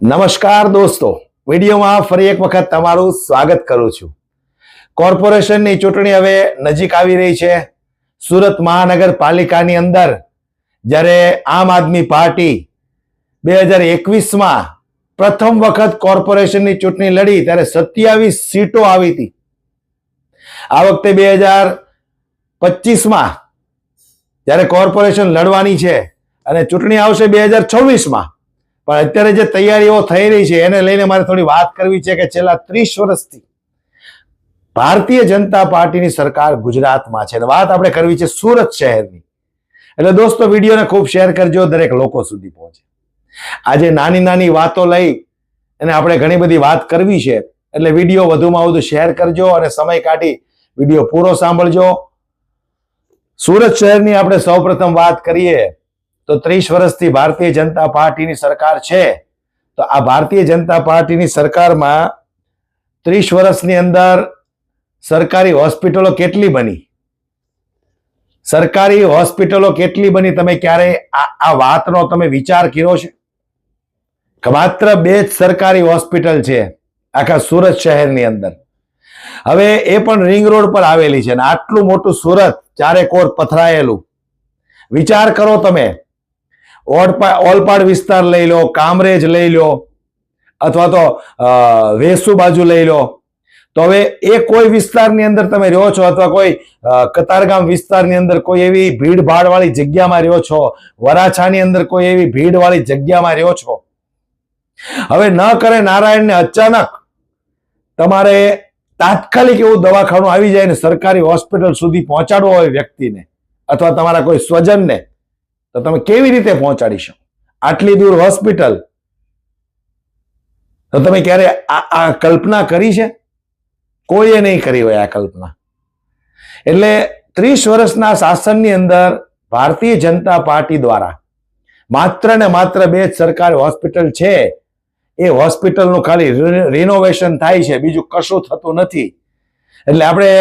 નમસ્કાર દોસ્તો. વિડીયોમાં ફરી એક વખત તમારું સ્વાગત કરું છું. કોર્પોરેશનની ચૂંટણી હવે નજીક આવી રહી છે. સુરત મહાનગરપાલિકાની અંદર જ્યારે આમ આદમી પાર્ટી બે હજાર એકવીસમાં પ્રથમ વખત કોર્પોરેશનની ચૂંટણી લડી ત્યારે સત્યાવીસ સીટો આવી હતી. આ વખતે બે હજાર પચીસમાં જ્યારે કોર્પોરેશન લડવાની છે અને ચૂંટણી આવશે બે હજાર છવ્વીસમાં પણ અત્યારે જે તૈયારીઓ થઈ રહી છે, એને લઈને મારે થોડી વાત કરવી છે કે છેલ્લા ત્રીસ વર્ષથી ભારતીય જનતા પાર્ટીની સરકાર ગુજરાતમાં છે. વાત આપણે કરવી છે સુરત શહેરની. એટલે દોસ્તો, વિડીયોને ખૂબ શેર કરજો, દરેક લોકો સુધી પહોંચે. આજે નાની નાની વાતો લઈ અને આપણે ઘણી બધી વાત કરવી છે, એટલે વીડિયો વધુમાં વધુ શેર કરજો અને સમય કાઢી વીડિયો પૂરો સાંભળજો. સુરત શહેરની આપણે સૌપ્રથમ વાત કરીએ. તો ત્રીસ વર્ષથી ભારતીય જનતા પાર્ટીની સરકાર છે. તો આ ભારતીય જનતા પાર્ટીની સરકારમાં ત્રીસ વર્ષની અંદર સરકારી હોસ્પિટલો કેટલી બની? સરકારી હોસ્પિટલો કેટલી બની? તમે ક્યારે આ વાતનો તમે વિચાર કર્યો છે? માત્ર બે જ સરકારી હોસ્પિટલ છે આખા સુરત શહેરની અંદર. હવે એ પણ રિંગ રોડ પર આવેલી છે ને આટલું મોટું સુરત ચારે કોર પથરાયેલું. વિચાર કરો તમે. ઓલપાડ વિસ્તાર લઈ લો, કામરેજ લઈ લો, અથવા તો વેસુ બાજુ લઈ લો. તો હવે એ કોઈ વિસ્તારની અંદર તમે રહ્યો છો અથવા કોઈ કતારગામ વિસ્તારની અંદર કોઈ એવી ભીડ ભાડ વાળી જગ્યામાં રહ્યો છો? વરાછાની અંદર કોઈ એવી ભીડ વાળી જગ્યામાં રહ્યો છો? હવે ન કરે નારાયણને અચાનક તમારે તાત્કાલિક એવું દવાખાનું આવી જાય ને સરકારી હોસ્પિટલ સુધી પહોંચાડવો હોય વ્યક્તિને, અથવા તમારા કોઈ સ્વજનને તો તમે કેવી રીતે પહોંચાડી શકો? આટલી દૂર હોસ્પિટલ? તો તમે ક્યારે આ કલ્પના કરી છે? કોઈએ નહીં કરી હોય આ કલ્પના. એટલે ત્રીસ વર્ષના શાસનની અંદર ભારતીય જનતા પાર્ટી દ્વારા માત્ર ને માત્ર બે જ સરકારી હોસ્પિટલ છે. એ હોસ્પિટલનું ખાલી રિનોવેશન થાય છે, બીજું કશું થતું નથી. એટલે આપણે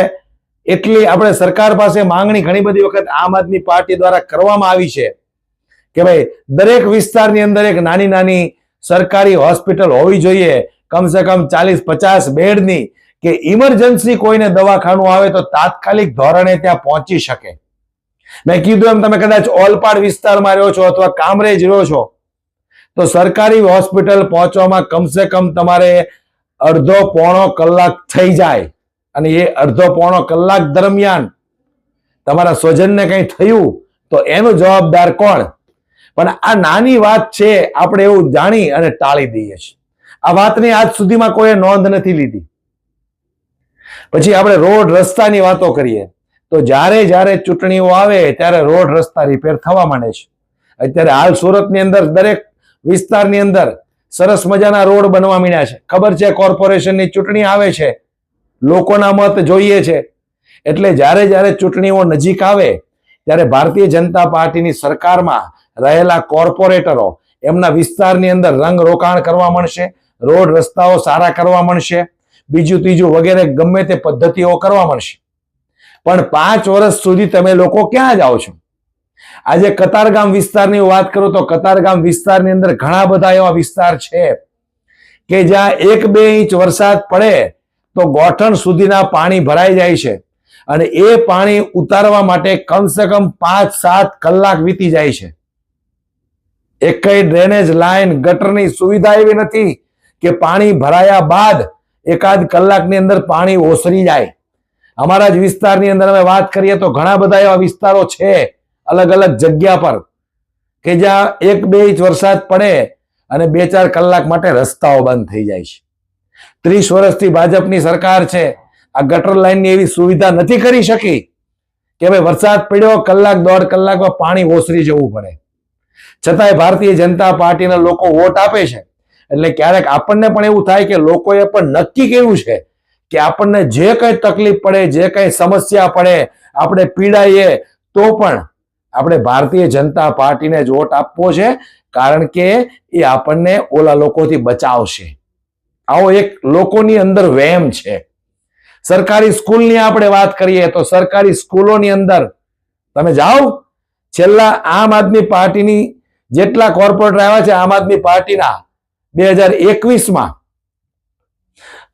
એટલી, આપણે સરકાર પાસે માંગણી ઘણી બધી વખત આમ આદમી પાર્ટી દ્વારા કરવામાં આવી છે. કે ભાઈ, દરેક વિસ્તારની અંદર એક નાની નાની સરકારી હોસ્પિટલ હોવી જોઈએ. કમસે કમ ચાલીસ પચાસ બેડની. કે ઇમરજન્સી કોઈને દવાખાનું આવે તો તાત્કાલિક ધોરણે ત્યાં પહોંચી શકે. મેં કીધું એમ, તમે કદાચ ઓલપાડ વિસ્તારમાં રહ્યો છો અથવા કામરેજ રહ્યો છો, તો સરકારી હોસ્પિટલ પહોંચવામાં કમસે કમ તમારે અડધો પોણો કલાક થઈ જાય. અને એ અડધો પોણો કલાક દરમિયાન તમારા સ્વજનને કંઈ થયું તો એનો જવાબદાર કોણ? પણ આ નાની વાત છે, આપણે એવું જાણી અને ટાળી દઈએ છીએ. આ વાતની આજ સુધીમાં કોઈએ નોંધ નથી લીધી. પછી આપણે રોડ રસ્તાની વાતો કરીએ. તો જ્યારે જ્યારે ચૂંટણીઓ આવે, ત્યારે રોડ રસ્તા રિપેર થવા માંડે છે. અત્યારે હાલ સુરતની અંદર દરેક વિસ્તારની અંદર સરસ મજાના રોડ બનવા માંડ્યા છે. ખબર છે કોર્પોરેશનની ચૂંટણી આવે છે? લોકોના મત જોઈએ છે. એટલે જ્યારે જ્યારે ચૂંટણીઓ નજીક આવે, ત્યારે ભારતીય જનતા પાર્ટીની સરકારમાં રહેલા કોર્પોરેટરો એમના વિસ્તારની અંદર રંગ રોકાણ કરવા મળશે, રોડ રસ્તાઓ સારા કરવા મળશે, બીજું ત્રીજું વગેરે ગમે તે પદ્ધતિઓ કરવા મળશે. પણ પાંચ વર્ષ સુધી તમે લોકો ક્યાં જાઓ છો? આજે કતારગામ વિસ્તારની વાત કરું તો કતારગામ વિસ્તારની અંદર ઘણા બધા એવા વિસ્તાર છે કે જ્યાં એક બે ઇંચ વરસાદ પડે તો ગોઠણ સુધીના પાણી ભરાઈ જાય છે અને એ પાણી ઉતારવા માટે કમસે કમ પાંચ સાત કલાક વીતી જાય છે. એકઈ ડ્રેનેજ લાઈન ગટરની સુવિધા એવી નથી કે પાણી ભરાયા બાદ એકાદ કલાકની અંદર પાણી ઓસરી જાય. અમારા જ વિસ્તારની અંદર અમે વાત કરીએ તો ઘણા બધા એવા વિસ્તારો છે અલગ અલગ જગ્યા પર કે જ્યાં એક બે ઇંચ વરસાદ પડે અને બે ચાર કલાક માટે રસ્તાઓ બંધ થઈ જાય છે. ત્રીસ વર્ષથી ભાજપની સરકાર છે, આ ગટર લાઈનની એવી સુવિધા નથી કરી શકી કે ભાઈ વરસાદ પડ્યો, કલાક દોઢ કલાકમાં પાણી ઓસરી જવું પડે. છતાંય ભારતીય જનતા પાર્ટીના લોકો વોટ આપે છે. એટલે ક્યારેક આપણને પણ એવું થાય કે લોકોએ પણ નક્કી કર્યું છે કે આપણને જે કંઈ તકલીફ પડે, જે કંઈ સમસ્યા પડે, આપણે પીડાઈએ, તો પણ આપણે ભારતીય જનતા પાર્ટીને જ વોટ આપવો છે, કારણ કે એ આપણને ઓલા લોકોથી બચાવશે. આવો એક લોકોની અંદર વહેમ છે. સરકારી સ્કૂલની આપણે વાત કરીએ તો સરકારી સ્કૂલોની અંદર તમે જાઓ છેલ્લા આમ આદમી પાર્ટીની જેટલા કોર્પોરેટર આવ્યા છે, આમ આદમી પાર્ટીના બે હજાર એકવીસમાં.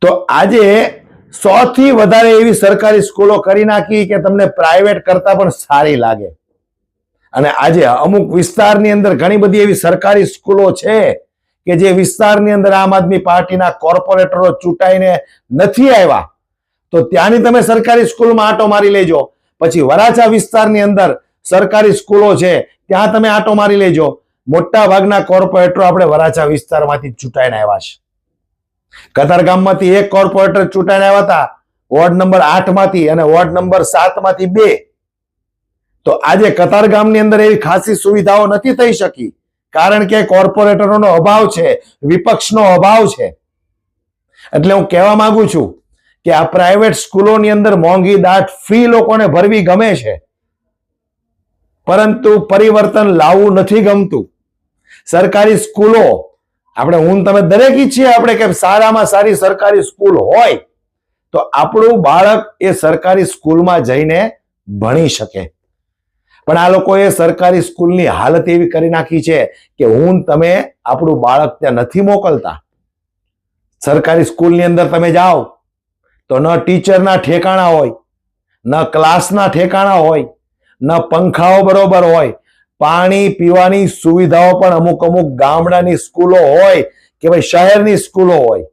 તો આજે સૌથી વધારે એવી સરકારી સ્કૂલો કરી નાખી કે તમને પ્રાઇવેટ કરતા પણ સારી લાગે. અને આજે અમુક વિસ્તારની અંદર ઘણી બધી એવી સરકારી સ્કૂલો છે કે જે વિસ્તારની અંદર આમ આદમી પાર્ટીના કોર્પોરેટરો ચૂંટાઈને નથી આવ્યા. તો ત્યાંની તમે સરકારી સ્કૂલમાં આંટો મારી લેજો. પછી વરાછા વિસ્તારની અંદર સરકારી સ્કૂલો છે, ત્યાં તમે આટો મારી લેજો. મોટા ભાગના કોર્પોરેટરો આપણે વરાછા વિસ્તારમાંથી ચૂંટાઈને આવ્યા છે. કતારગામમાંથી એક કોર્પોરેટર ચૂંટાઈને આવ્યા હતા, વોર્ડ નંબર આઠમાંથી અને વોર્ડ નંબર સાતમાંથી બે. તો આજે કતારગામની અંદર એવી ખાસી સુવિધાઓ નથી થઈ શકી, કારણ કે કોર્પોરેટરોનો અભાવ છે, વિપક્ષનો અભાવ છે. એટલે હું કહેવા માંગુ છું કે આ પ્રાઇવેટ સ્કૂલોની અંદર મોંઘી દાટ ફી લોકોને ભરવી ગમે છે પરંતુ પરિવર્તન લાવવું નથી ગમતું. સરકારી સ્કૂલો, આપણે હું તમે દરેક ઈચ્છીએ આપણે કે સારામાં સારી સરકારી સ્કૂલ હોય, તો આપણું બાળક એ સરકારી સ્કૂલમાં જઈને ભણી શકે. પણ આ લોકોએ સરકારી સ્કૂલની હાલત એવી કરી નાખી છે કે હું તમે આપણું બાળક ત્યાં નથી મોકલતા. સરકારી સ્કૂલની અંદર તમે જાઓ, તો ન ટીચરના ઠેકાણા હોય, ન ક્લાસના ઠેકાણા હોય ન પંખાઓ બરોબર હોય, પાણી પીવાની સુવિધાઓ પણ અમુક અમુક ગામડાની સ્કૂલો હોય કે ભાઈ શહેરની સ્કૂલો હોય.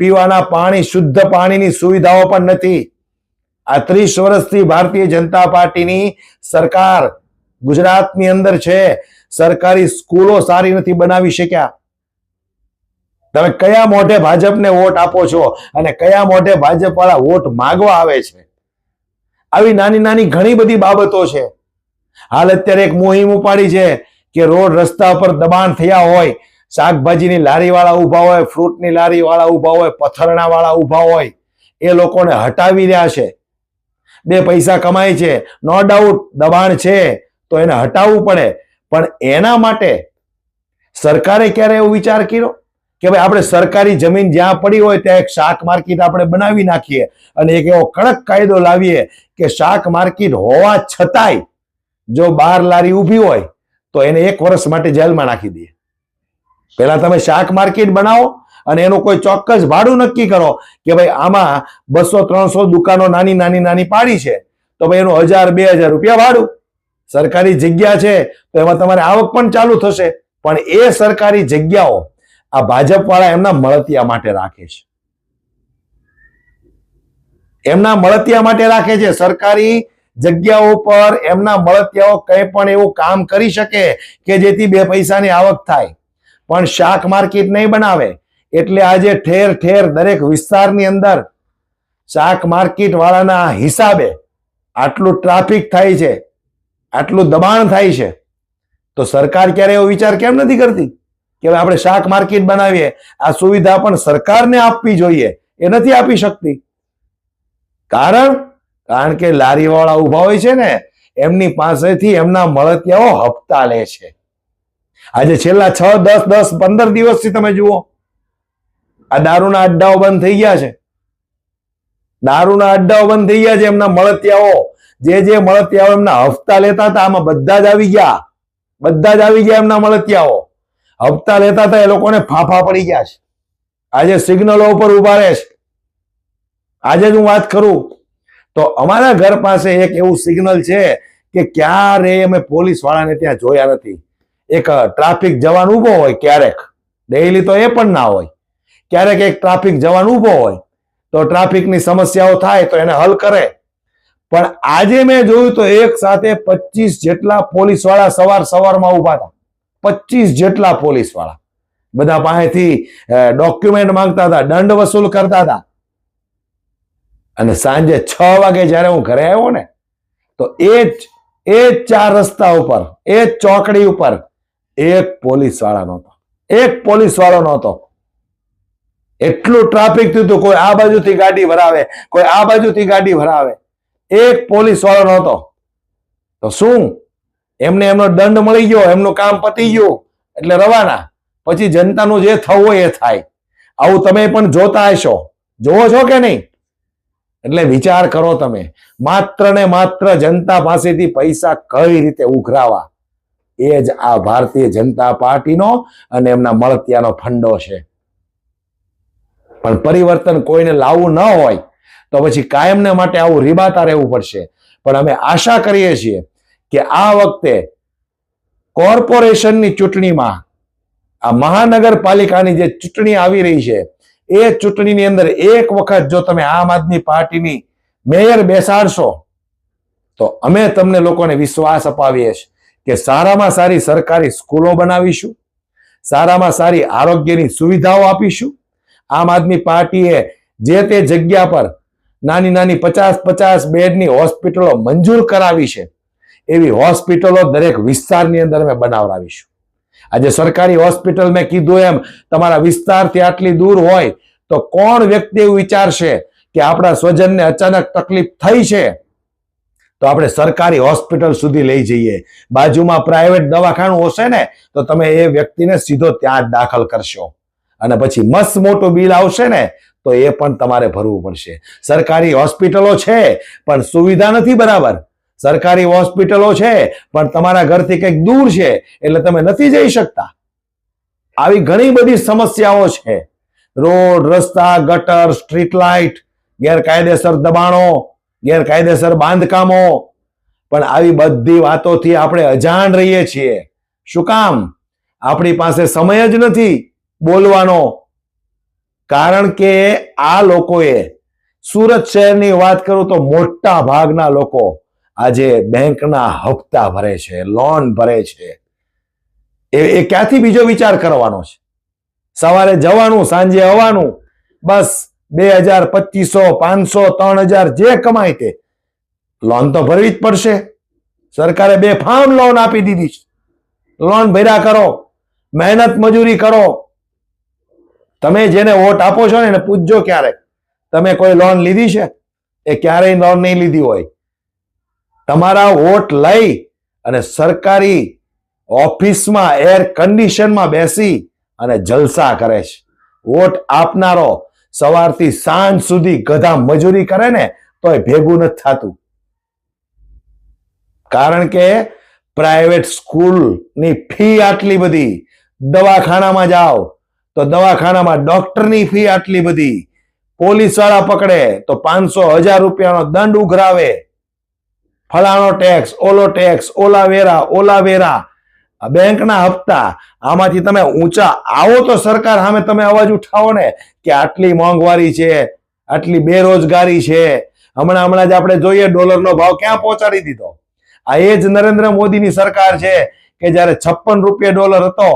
પીવાના પાણી, શુદ્ધ પાણીની સુવિધાઓ પણ નથી. આ ત્રીસ વર્ષથી ભારતીય જનતા પાર્ટીની સરકાર ગુજરાતની અંદર છે. સરકારી સ્કૂલો સારી નથી બનાવી શક્યા. તમે કયા મોઢે ભાજપને વોટ આપો છો અને કયા મોઢે ભાજપ વાળા વોટ માગવા આવે છે? આવી નાની નાની ઘણી બધી બાબતો છે. હાલ અત્યારે એક મુહિમ ઉપાડી છે કે રોડ રસ્તા પર દબાણ થયા હોય, શાકભાજીની લારી વાળા ઊભા હોય, ફ્રૂટની લારી વાળા ઊભા હોય પથ્થરના વાળા ઊભા હોય, એ લોકોને હટાવી રહ્યા છે. બે પૈસા કમાય છે. નો ડાઉટ, દબાણ છે તો એને હટાવવું પડે. પણ એના માટે સરકારે ક્યારે એવો વિચાર કર્યો? કે ભાઈ આપણે સરકારી જમીન જ્યાં પડી હોય ત્યાં એક શાક માર્કેટ આપણે બનાવી નાખીએ અને એક એવો કડક કાયદો લાવીએ કે શાક માર્કેટ હોવા છતાંય જો બાર લારી ઊભી હોય તો એને એક વર્ષ માટે જેલમાં નાખી દઈએ. પહેલા તમે શાક માર્કેટ બનાવો અને એનું કોઈ ચોક્કસ ભાડું નક્કી કરો કે ભાઈ આમાં બસો, ત્રણસો દુકાનો નાની નાની નાની પાડી છે, તો ભાઈ એનું હજાર, બે હજાર રૂપિયા ભાડું. સરકારી જગ્યા છે, તો એમાં તમારે આવક પણ ચાલુ થશે. પણ એ સરકારી જગ્યાઓ આ ભાજપ વાળા એમના મળતિયા માટે રાખે છે. એમના મળતિયા માટે રાખે છે. સરકારી જગ્યાઓ પર એમના મળતિયાઓ કંઈ પણ એવું કામ કરી શકે કે જેથી બે પૈસાની આવક થાય. પણ શાક માર્કેટ નહીં બનાવે. એટલે આજે ઠેર ઠેર દરેક વિસ્તારની અંદર શાક માર્કેટ વાળાના હિસાબે આટલું ટ્રાફિક થાય છે, આટલું દબાણ થાય છે. તો સરકાર ક્યારે એવો વિચાર કેમ નથી કરતી? કે આપણે શાક માર્કેટ બનાવીએ, આ સુવિધા પણ સરકારને આપવી જોઈએ. એ નથી આપી શકતી. કારણ? કારણ કે લારીવાળા ઊભા હોય છે ને, એમની પાસેથી એમના મળતિયાઓ હપ્તા લે છે. આજે છેલ્લા છ, દસ દસ, પંદર દિવસથી તમે જુઓ, આ દારૂના અડ્ડાઓ બંધ થઈ ગયા છે. દારૂના અડ્ડાઓ બંધ થઈ ગયા છે એમના મળતિયાઓ. જે જે મળતિયાઓ એમના હપ્તા લેતા હતા, આમાં બધા જ આવી ગયા. બધા જ આવી ગયા એમના મળતિયાઓ. હપ્તા લેતા હતા એ લોકોને ફાફા પડી ગયા છે. આજે સિગ્નલો ઉપર ઊભા રહે છે. આજે જ હું વાત કરું, તો અમારા ઘર પાસે એક એવું સિગ્નલ છે કે ક્યારે અમે પોલીસ વાળાને ત્યાં જોયા નથી. એક ટ્રાફિક જવાન ઊભો હોય ક્યારેક ડેઇલી તો એ પણ ના હોય. ક્યારેક એક ટ્રાફિક જવાન ઊભો હોય, તો ટ્રાફિકની સમસ્યાઓ થાય તો એને હલ કરે. પણ આજે મેં જોયું તો એક સાથે પચીસ જેટલા પોલીસવાળા સવાર સવારમાં ઊભા હતા. પચીસ જેટલા પોલીસવાળા બધા પાસેથી ડોક્યુમેન્ટ માંગતા હતા, દંડ વસૂલ કરતા હતા. અને સાંજે છ વાગે જ્યારે હું ઘરે આવ્યો ને, તો એ જ એ જ ચાર રસ્તા ઉપર, એ જ ચોકડી ઉપર એક પોલીસવાળા નહોતો. એક પોલીસ વાળો નહોતો. એટલું ટ્રાફિક થયું હતું, કોઈ આ બાજુથી ગાડી ભરાવે, કોઈ આ બાજુથી ગાડી ભરાવે. એક પોલીસ વાળો નહોતો. તો શું? એમને એમનો દંડ મળી ગયો, એમનું કામ પતી ગયું, એટલે રવાના. પછી જનતાનું જે થવું હોય એ થાય. આવું તમે પણ જોતા હશો. જોવો છો કે નહીં? એટલે વિચાર કરો તમે, માત્ર ને માત્ર જનતા પાસેથી પૈસા કઈ રીતે ઉઘરાવા? એ જ આ ભારતીય જનતા પાર્ટીનો અને એમના મળતિયાનો ફંડો છે. પણ પરિવર્તન કોઈને લાવવું ન હોય, તો પછી કાયમને માટે આવું રીબાતા રહેવું પડશે. પણ અમે આશા કરીએ છીએ કે આ વખતે કોર્પોરેશનની ચૂંટણીમાં આ મહાનગરપાલિકાની જે ચૂંટણી આવી રહી છે, એ ચૂંટણીની અંદર એક વખત જો તમે આમ આદમી પાર્ટીની મેયર બેસાડશો, તો અમે તમને લોકોને વિશ્વાસ અપાવીએ છીએ કે સારામાં સારી સરકારી સ્કૂલો બનાવીશું, સારામાં સારી આરોગ્યની સુવિધાઓ આપીશું. આમ આદમી પાર્ટીએ જે તે જગ્યા પર નાની નાની પચાસ પચાસ બેડની હોસ્પિટલો મંજૂર કરાવી છે એવી હોસ્પિટલો દરેક વિસ્તારની અંદર અમે બનાવડાવીશું. આજે સરકારી હોસ્પિટલ મેં કીધું એમ, તમારા વિસ્તારથી આટલી દૂર હોય તો કોણ વ્યક્તિ એવું વિચારશે કે આપણા સ્વજનને અચાનક તકલીફ થઈ છે? તો આપણે સરકારી હોસ્પિટલ સુધી લઈ જઈએ. બાજુમાં પ્રાઇવેટ દવાખાનું હશે ને, તો તમે એ વ્યક્તિને સીધો ત્યાં જ દાખલ કરશો. અને પછી મસ્ત મોટું બિલ આવશે ને, તો એ પણ તમારે ભરવું પડશે. સરકારી હોસ્પિટલો છે, પણ સુવિધા નથી બરાબર. સરકારી હોસ્પિટલો છે, પણ તમારા ઘરથી કંઈક દૂર છે, એટલે તમે નથી જઈ શકતા. આવી ઘણી બધી સમસ્યાઓ છે. રોડ, રસ્તા, ગટર, સ્ટ્રીટ લાઇટ, ગેરકાયદેસર દબાણો, ગેરકાયદેસર બાંધકામો. પણ આવી બધી વાતોથી આપણે અજાણ રહીએ છીએ. શું કામ? આપણી પાસે સમય જ નથી બોલવાનો. કારણ કે આ લોકોએ સુરત શહેરની વાત કરું તો મોટા ભાગના લોકો આજે બેંકના હપ્તા ભરે છે લોન ભરે છે. એ એ ક્યાંથી બીજો વિચાર કરવાનો છે? સવારે જવાનું, સાંજે આવવાનું, બસ બે હજાર પચીસો, પાંચસો, ત્રણ હજાર જે કમાય તે. લોન તો ભરવી જ પડશે. સરકારે બે ફાર્મ લોન આપી દીધી છે. લોન ભર્યા કરો, મહેનત મજૂરી કરો. તમે જેને વોટ આપો છો ને એને પૂછજો ક્યારેક તમે કોઈ લોન લીધી છે? એ ક્યારેય લોન નહીં લીધી હોય. તમારા વોટ લઈ અને સરકારી ઓફિસમાં, એર કન્ડિશનમાં બેસી અને જલસા કરે છે. વોટ આપનારો સવારથી સાંજ સુધી ગધા મજૂરી કરે ને, તોય ભેગું નથી થતું. કારણ કે પ્રાઇવેટ સ્કૂલની ફી આટલી બધી. દવાખાનામાં જાઓ, તો દવાખાનામાં ડોક્ટરની ફી આટલી બધી. પોલીસવાળા પકડે, તો પાંચસો હજાર રૂપિયાનો દંડ ઉઘરાવે. ફલાણો ટેક્સ ઓલો ટેક્સ ઓલા વેરા ઓલા વેરા. બેંકના હપ્તા, આમાંથી તમે ઊંચા આવો તો સરકાર સામે તમે અવાજ ઉઠાવો ને કે આટલી મોંઘવારી છે, આટલી બેરોજગારી છે. હમણાં હમણાં જ આપણે જોઈએ ડોલરનો ભાવ ક્યાં પહોંચાડી દીધો? આ એ જ નરેન્દ્ર મોદીની સરકાર છે કે જ્યારે છપ્પન રૂપિયા ડોલર હતો,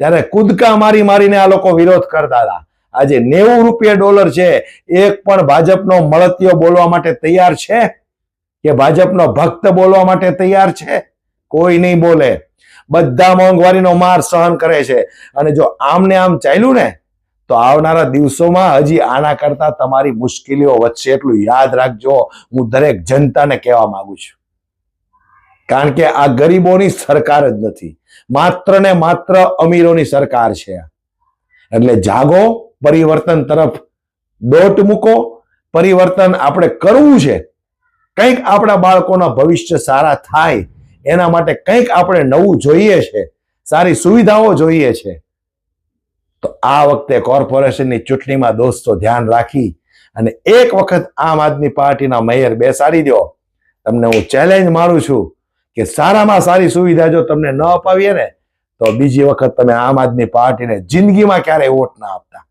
ત્યારે કૂદકા મારી મારીને આ લોકો વિરોધ કરતા હતા. આજે નેવું રૂપિયા ડોલર છે, એક પણ ભાજપનો મળતિયો બોલવા માટે તૈયાર છે? કે ભાજપનો ભક્ત બોલવા માટે તૈયાર છે? કોઈ નહીં બોલે. બધા મોંઘવારીનો માર સહન કરે છે. અને જો આમને આમ ચાલ્યું ને, તો આવનારા દિવસોમાં હજી આના કરતા તમારી મુશ્કેલીઓ વધશે એટલું યાદ રાખજો. હું દરેક જનતાને કહેવા માંગુ છું. કારણ કે આ ગરીબોની સરકાર જ નથી. માત્ર ને માત્ર અમીરોની સરકાર છે એટલે જાગો, પરિવર્તન તરફ દોટ મૂકો. પરિવર્તન આપણે કરવું છે. કંઈક આપણા બાળકોના ભવિષ્ય સારા થાય, એના માટે કંઈક આપણે નવું જોઈએ છે, સારી સુવિધાઓ જોઈએ છે. તો આ વખતે કોર્પોરેશનની ચૂંટણીમાં દોસ્તો ધ્યાન રાખી અને એક વખત આમ આદમી પાર્ટીના મેયર બેસાડી દો. તમને હું ચેલેન્જ મારું છું કે સારામાં સારી સુવિધા જો તમને ન અપાવીએ ને, તો બીજી વખત તમે આમ આદમી પાર્ટીને જિંદગીમાં ક્યારેય વોટ ના આપતા.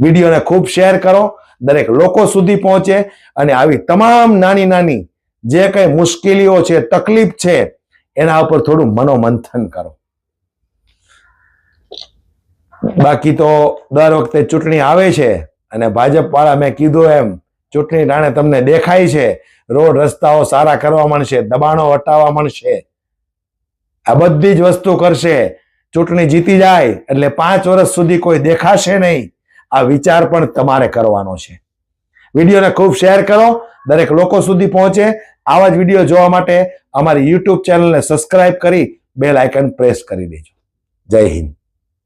વિડીયોને ખૂબ શેર કરો દરેક લોકો સુધી પહોંચે અને આવી તમામ નાની નાની જે કઈ મુશ્કેલીઓ છે, તકલીફ છે, એના ઉપર થોડું મનોમંથન કરો. બાકી તો દર વખતે ચૂંટણી આવે છે અને ભાજપ વાળા મેં કીધું એમ, ચૂંટણી ટાણે તમને દેખાય છે, રોડ રસ્તાઓ સારા કરવા માંડશે, દબાણો હટાવવા મળશે આ બધી જ વસ્તુ કરશે, ચૂંટણી જીતી જાય, એટલે પાંચ વર્ષ સુધી કોઈ દેખાશે નહીં. આ વિચાર પણ તમારે કરવાનો છે. વિડીયોને ખૂબ શેર કરો. દરેક લોકો સુધી પહોંચે. આવા જ વીડિયો જોવા માટે અમારી યુટ્યુબ ચેનલને સબસ્ક્રાઇબ કરી બેલ આઇકન પ્રેસ કરી દેજો. જય હિન્દ.